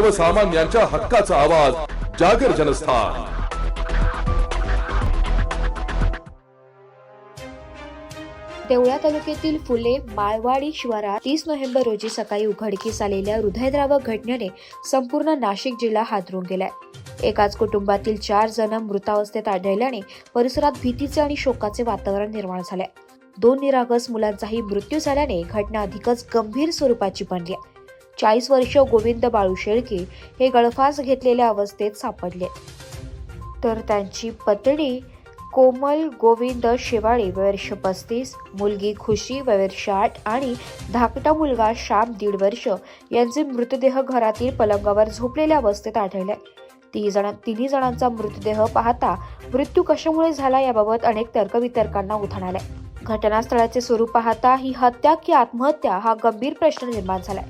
सर्वसामान्यांच्या हक्काचा आवाज जागर जनस्थान. देवळा तालुक्यातील फुले माळवाडी शिवारात तीस नोव्हेंबर रोजी सकाळी उघडकीस आलेल्या हृदयद्रावक घटनेने संपूर्ण नाशिक जिल्हा हादरून गेलाय. एकाच कुटुंबातील चार जण मृतावस्थेत आढळल्याने परिसरात भीतीचे आणि शोकाचे वातावरण निर्माण झाले दोन निरागस मुलांचाही मृत्यू झाल्याने घटना अधिकच गंभीर स्वरूपाची बनली आहे. चाळीस वर्ष गोविंद बाळू शेळके हे गळफास घेतलेल्या अवस्थेत सापडले. तर त्यांची पत्नी कोमल गोविंद शेवाळे वर्ष पस्तीस मुलगी खुशी वर्ष आठ आणि धाकटा मुलगा श्याम दीड वर्ष यांचे मृतदेह घरातील पलंगावर झोपलेल्या अवस्थेत आढळले. तिन्ही जण तिन्ही जणांचा मृतदेह पाहता मृत्यू कशामुळे झाला याबाबत अनेक तर्कवितर्कांना उधाण आले घटनास्थळाचे स्वरूप पाहता ही हत्या की आत्महत्या हा गंभीर प्रश्न निर्माण झालाय.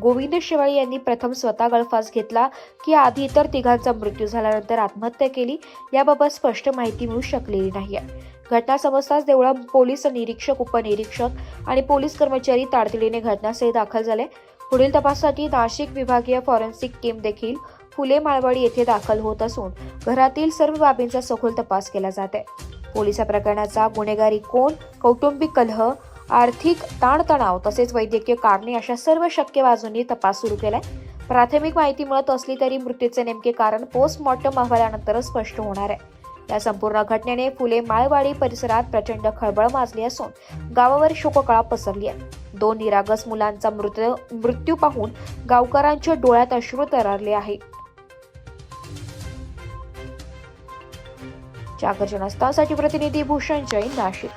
गोविंद शेवाळे यांनी प्रथम स्वतः गळफास घेतला की आधी इतर तिघांचा मृत्यू झाल्यानंतर आत्महत्या केली याबाबत स्पष्ट माहिती मिळू शकलेली नाही. घटना समजताच देवळा पोलीस निरीक्षक उपनिरीक्षक आणि पोलीस कर्मचारी तातडीने घटनास्थळी दाखल झाले. पुढील तपासासाठी नाशिक विभागीय फॉरेन्सिक टीम देखील फुले माळवाडी येथे दाखल होत असून घरातील सर्व बाबींचा सखोल तपास केला जात आहे. पोलीस प्रकरणाचा गुन्हेगारी कोण? कौटुंबिक कलह आर्थिक ताणतणाव तसेच वैद्यकीय कारणे अशा सर्व शक्य बाजूंनी तपास सुरू केलाय. प्राथमिक माहिती मिळत असली तरी मृत्यूचे नेमके कारण पोस्टमॉर्टम अहवालानंतरच स्पष्ट होणार आहे. या संपूर्ण घटनेने फुले माळवाडी परिसरात प्रचंड खळबळ माजली असून गावावर शोककळा पसरली आहे. दोन निरागस मुलांचा मृत मृत्यू पाहून गावकऱ्यांच्या डोळ्यात अश्रू तरारले आहे जागर जनस्थासाठी प्रतिनिधी भूषण जैन नाशिक.